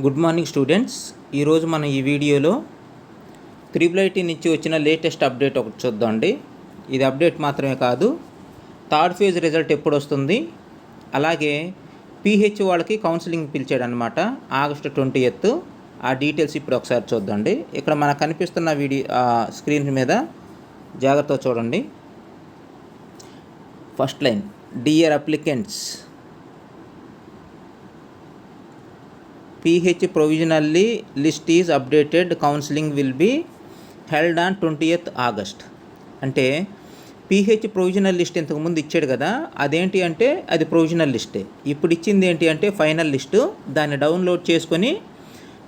Good morning students. ఈరోజు మనం ఈ వీడియోలో త్రిబుల్ ఐటీ నుంచి వచ్చిన లేటెస్ట్ అప్డేట్ ఒకటి చూద్దామండి. ఇది అప్డేట్ మాత్రమే కాదు థర్డ్ ఫేజ్ రిజల్ట్ ఎప్పుడు వస్తుంది అలాగే పీహెచ్ వాళ్ళకి కౌన్సిలింగ్ పిలిచాడు అనమాట ఆగస్టు ట్వంటీ ఎత్ ఆ డీటెయిల్స్ ఇప్పుడు ఒకసారి చూద్దండి ఇక్కడ మనకు కనిపిస్తున్న వీడియో స్క్రీన్ మీద జాగ్రత్తగా చూడండి. First line dear applicants PH provisionally list is updated counseling will be held on 20th August. అంటే పీహెచ్ ప్రొవిజనల్ లిస్ట్ ఇంతకుముందు ఇచ్చాడు కదా అదేంటి అంటే అది ప్రొవిజనల్ లిస్టే. ఇప్పుడు ఇచ్చింది ఏంటి అంటే ఫైనల్ లిస్టు. దాన్ని డౌన్లోడ్ చేసుకొని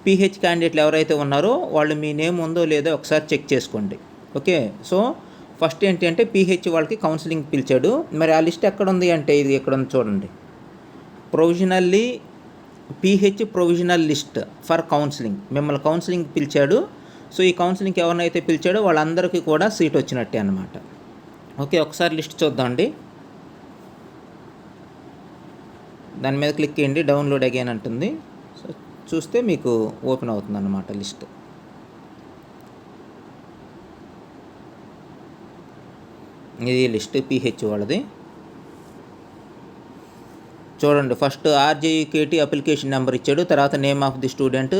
పీహెచ్ క్యాండిడేట్లు ఎవరైతే ఉన్నారో వాళ్ళు మీ నేమ్ ఉందో లేదో ఒకసారి చెక్ చేసుకోండి. ఓకే? సో ఫస్ట్ ఏంటి అంటే పీహెచ్ వాళ్ళకి కౌన్సిలింగ్ పిలిచాడు. మరి ఆ లిస్ట్ ఎక్కడ ఉంది అంటే ఇది ఎక్కడ ఉంది చూడండి. Provisionally PH provisional list for counselling. మిమ్మల్ని కౌన్సిలింగ్ పిలిచాడు. సో ఈ కౌన్సిలింగ్కి ఎవరినైతే పిలిచాడో వాళ్ళందరికీ కూడా సీట్ వచ్చినట్టే అనమాట ఓకే ఒకసారి లిస్ట్ చూద్దామండి దాని మీద క్లిక్ చేయండి డౌన్లోడ్ అగైన్ అంటుంది. సో చూస్తే మీకు ఓపెన్ అవుతుంది అన్నమాట లిస్ట్. ఇది లిస్ట్ పీహెచ్ వాళ్ళది. చూడండి ఫస్ట్ ఆర్జేయుకేటీ అప్లికేషన్ నెంబర్ ఇచ్చాడు తర్వాత name of the student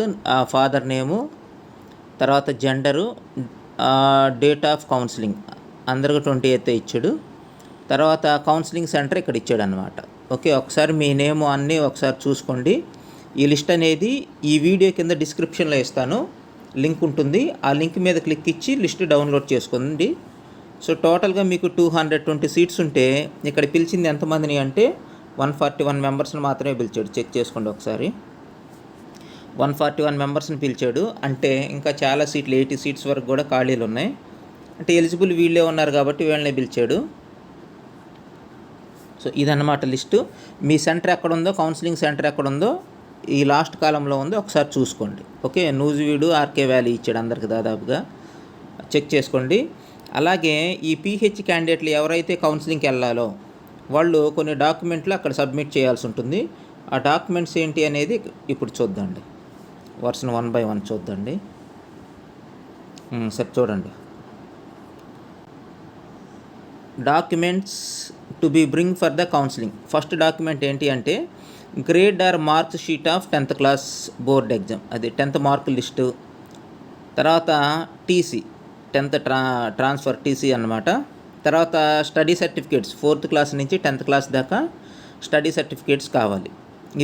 father name తర్వాత జెండరు డేట్ ఆఫ్ కౌన్సిలింగ్ అందరికి ట్వంటీ ఎయిత్ ఇచ్చాడు తర్వాత కౌన్సిలింగ్ సెంటర్ ఇక్కడ ఇచ్చాడు అనమాట ఓకే ఒకసారి మీ నేమ్ అన్నీ ఒకసారి చూసుకోండి. ఈ లిస్ట్ అనేది ఈ వీడియో కింద డిస్క్రిప్షన్లో ఇస్తాను లింక్ ఉంటుంది ఆ లింక్ మీద క్లిక్ ఇచ్చి లిస్ట్ డౌన్లోడ్ చేసుకోండి. సో టోటల్గా మీకు టూ హండ్రెడ్ ట్వంటీ సీట్స్ ఉంటే ఇక్కడ పిలిచింది ఎంతమందిని అంటే వన్ ఫార్టీ వన్ మెంబర్స్ని మాత్రమే పిలిచాడు. చెక్ చేసుకోండి ఒకసారి. వన్ ఫార్టీ వన్ మెంబర్స్ని పిలిచాడు. అంటే ఇంకా చాలా సీట్లు ఎయిటీ సీట్స్ వరకు కూడా ఖాళీలు ఉన్నాయి. అంటే ఎలిజిబుల్ వీళ్ళే ఉన్నారు కాబట్టి వీళ్ళనే పిలిచాడు. సో ఇదన్నమాట లిస్టు. మీ సెంటర్ ఎక్కడ ఉందో కౌన్సిలింగ్ సెంటర్ ఎక్కడ ఉందో ఈ లాస్ట్ కాలంలో ఉందో ఒకసారి చూసుకోండి. ఓకే? నూజివీడు ఆర్కే వ్యాలీ ఇచ్చాడు అందరికి దాదాపుగా. చెక్ చేసుకోండి. అలాగే ఈ పీహెచ్ క్యాండిడేట్లు ఎవరైతే కౌన్సిలింగ్కి వెళ్ళాలో వాళ్ళు కొన్ని డాక్యుమెంట్లు అక్కడ సబ్మిట్ చేయాల్సి ఉంటుంది. ఆ డాక్యుమెంట్స్ ఏంటి అనేది ఇప్పుడు చూద్దండి. వర్షన్ వన్ బై వన్ చూద్దండి. సరే చూడండి. Documents to be bring for the counselling. First document ఏంటి అంటే grade or marks sheet of tenth class board exam. అది టెన్త్ మార్క్ లిస్టు. తర్వాత టీసీ టెన్త్ ట్రా ట్రాన్స్ఫర్ టీసీ అన్నమాట. తర్వాత స్టడీ సర్టిఫికేట్స్ ఫోర్త్ క్లాస్ నుంచి టెన్త్ క్లాస్ దాకా study certificates కావాలి.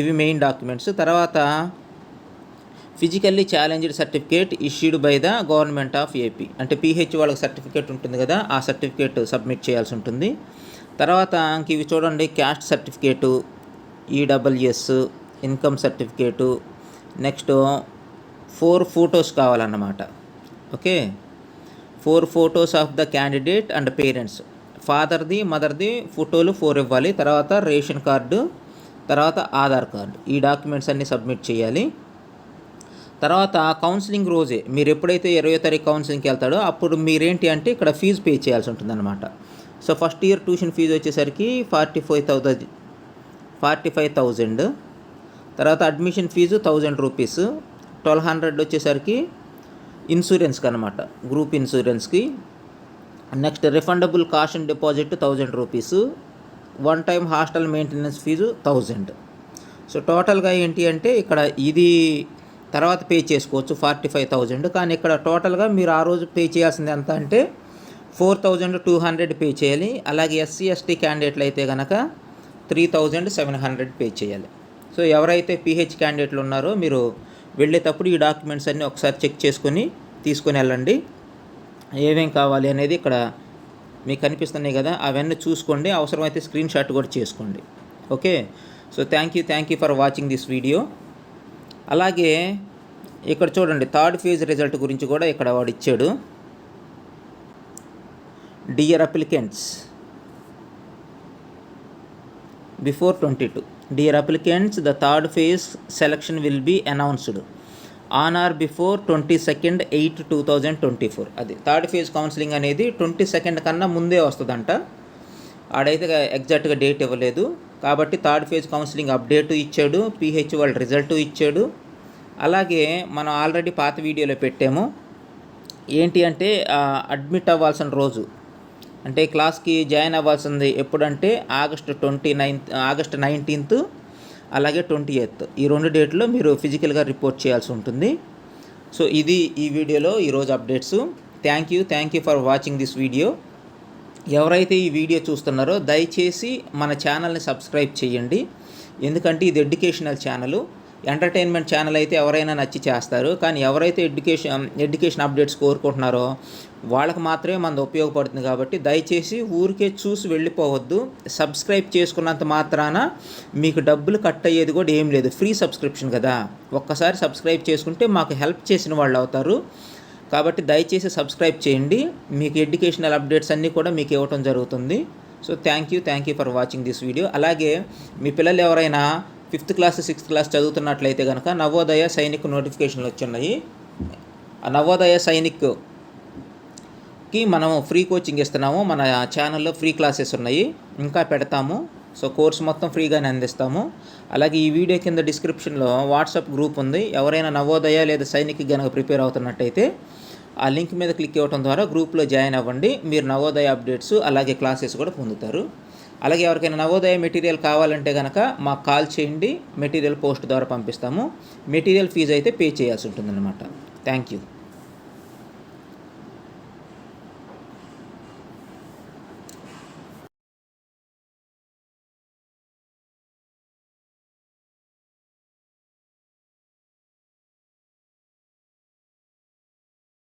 ఇవి మెయిన్ డాక్యుమెంట్స్ తర్వాత physically challenged certificate issued by the government of AP అంటే పీహెచ్ వాళ్ళకి సర్టిఫికేట్ ఉంటుంది కదా ఆ సర్టిఫికేట్ సబ్మిట్ చేయాల్సి ఉంటుంది. తర్వాత ఇంక ఇవి చూడండి caste certificate EWS income certificate next four photos కావాలన్నమాట. Okay four photos of the candidate and parents. ఫాదర్ది మదర్ది ఫోటోలు ఫోర్ ఇవ్వాలి. తర్వాత రేషన్ కార్డు తర్వాత ఆధార్ కార్డు. ఈ డాక్యుమెంట్స్ అన్నీ సబ్మిట్ చేయాలి. తర్వాత కౌన్సిలింగ్ రోజే. మీరు ఎప్పుడైతే ఇరవై తారీఖు కౌన్సిలింగ్కి వెళ్తాడో అప్పుడు మీరేంటి అంటే ఇక్కడ ఫీజు పే చేయాల్సి ఉంటుందన్నమాట. So first year tuition fee వచ్చేసరికి forty five thousand forty five thousand తర్వాత admission fee thousand rupees. Twelve hundred వచ్చేసరికి ఇన్సూరెన్స్కి అనమాట group ఇన్సూరెన్స్కి. Next refundable cost and deposit thousand rupees. One time hostel maintenance fee thousand. So టోటల్గా ఏంటి అంటే ఇక్కడ ఇది తర్వాత పే చేసుకోవచ్చు ఫార్టీ ఫైవ్ థౌజండ్. కానీ ఇక్కడ టోటల్గా మీరు ఆ రోజు పే చేయాల్సింది ఎంత అంటే four thousand two hundred pay చేయాలి. అలాగే ఎస్సీ ఎస్టీ క్యాండిడేట్లు అయితే కనుక three thousand seven hundred pay చేయాలి. సో ఎవరైతే పీహెచ్ క్యాండిడేట్లు ఉన్నారో మీరు వెళ్ళేటప్పుడు ఈ డాక్యుమెంట్స్ అన్నీ ఒకసారి చెక్ చేసుకొని తీసుకొని వెళ్ళండి. ఏమేం కావాలి అనేది ఇక్కడ మీకు కనిపిస్తున్నాయి కదా అవన్నీ చూసుకోండి. అవసరమైతే స్క్రీన్ షాట్ కూడా చేసుకోండి. Okay? So thank you thank you for watching this video అలాగే ఇక్కడ చూడండి థర్డ్ ఫేజ్ రిజల్ట్ గురించి కూడా ఇక్కడ వాడు ఇచ్చాడు. Dear applicants before twenty two dear applicants the third phase selection will be announced on or before twenty second eight two thousand twenty four అది third phase counselling అనేది ట్వంటీ సెకండ్ కన్నా ముందే వస్తుందంట. ఆడైతే ఎగ్జాక్ట్గా డేట్ ఇవ్వలేదు. కాబట్టి థర్డ్ ఫేజ్ కౌన్సిలింగ్ అప్డేటు ఇచ్చాడు పీహెచ్ వాళ్ళ రిజల్ట్ ఇచ్చాడు. అలాగే మనం ఆల్రెడీ పాత వీడియోలో పెట్టాము. ఏంటి అంటే అడ్మిట్ అవ్వాల్సిన రోజు. అంటే క్లాస్కి జాయిన్ అవ్వాల్సింది ఎప్పుడంటే August twenty ninth August nineteenth అలాగే ట్వంటీ ఎయిత్. ఈ రెండు డేట్లో మీరు ఫిజికల్గా రిపోర్ట్ చేయాల్సి ఉంటుంది. సో ఇది ఈ వీడియోలో ఈరోజు updates. Thank you thank you for watching this video ఎవరైతే ఈ వీడియో చూస్తున్నారో దయచేసి మన ఛానల్ని సబ్స్క్రైబ్ చేయండి. ఎందుకంటే ఇది ఎడ్యుకేషనల్ ఛానల్. ఎంటర్టైన్మెంట్ ఛానల్ అయితే ఎవరైనా నచ్చి చేస్తారు. కానీ ఎవరైతే ఎడ్యుకేషన్ ఎడ్యుకేషన్ అప్డేట్స్ కోరుకుంటున్నారో వాళ్ళకి మాత్రమే మనది ఉపయోగపడుతుంది కాబట్టి దయచేసి ఊరికే చూసి వెళ్ళిపోవద్దు. సబ్స్క్రైబ్ చేసుకున్నంత మాత్రాన మీకు డబ్బులు కట్ అయ్యేది కూడా ఏం లేదు. ఫ్రీ సబ్స్క్రిప్షన్ కదా. ఒక్కసారి సబ్స్క్రైబ్ చేసుకుంటే మాకు హెల్ప్ చేసిన వాళ్ళు అవుతారు. కాబట్టి దయచేసి సబ్స్క్రైబ్ చేయండి. మీకు ఎడ్యుకేషనల్ అప్డేట్స్ అన్నీ కూడా మీకు ఇవ్వటం జరుగుతుంది. So thank you thank you for watching this video. అలాగే మీ పిల్లలు ఎవరైనా ఫిఫ్త్ క్లాస్ సిక్స్త్ క్లాస్ చదువుతున్నట్లయితే కనుక నవోదయ సైనిక్ నోటిఫికేషన్లు వచ్చున్నాయి. ఆ నవోదయ సైనిక్కి మనం మనము ఫ్రీ కోచింగ్ ఇస్తున్నాము. మన ఛానల్లో ఫ్రీ క్లాసెస్ ఉన్నాయి. ఇంకా పెడతాము. సో కోర్స్ మొత్తం ఫ్రీగానే అందిస్తాము. అలాగే ఈ వీడియో కింద డిస్క్రిప్షన్లో వాట్సాప్ గ్రూప్ ఉంది. ఎవరైనా నవోదయ లేదా సైనిక్ గనక ప్రిపేర్ అవుతున్నట్టయితే ఆ లింక్ మీద క్లిక్ ఇవ్వడం ద్వారా గ్రూప్లో జాయిన్ అవ్వండి. మీరు నవోదయ అప్డేట్స్ అలాగే క్లాసెస్ కూడా పొందుతారు. అలాగే ఎవరికైనా నవోదయ మెటీరియల్ కావాలంటే కనుక మాకు కాల్ చేయండి మెటీరియల్ పోస్ట్ ద్వారా పంపిస్తాము. మెటీరియల్ ఫీజు అయితే పే చేయాల్సి ఉంటుందన్నమాట. Thank you.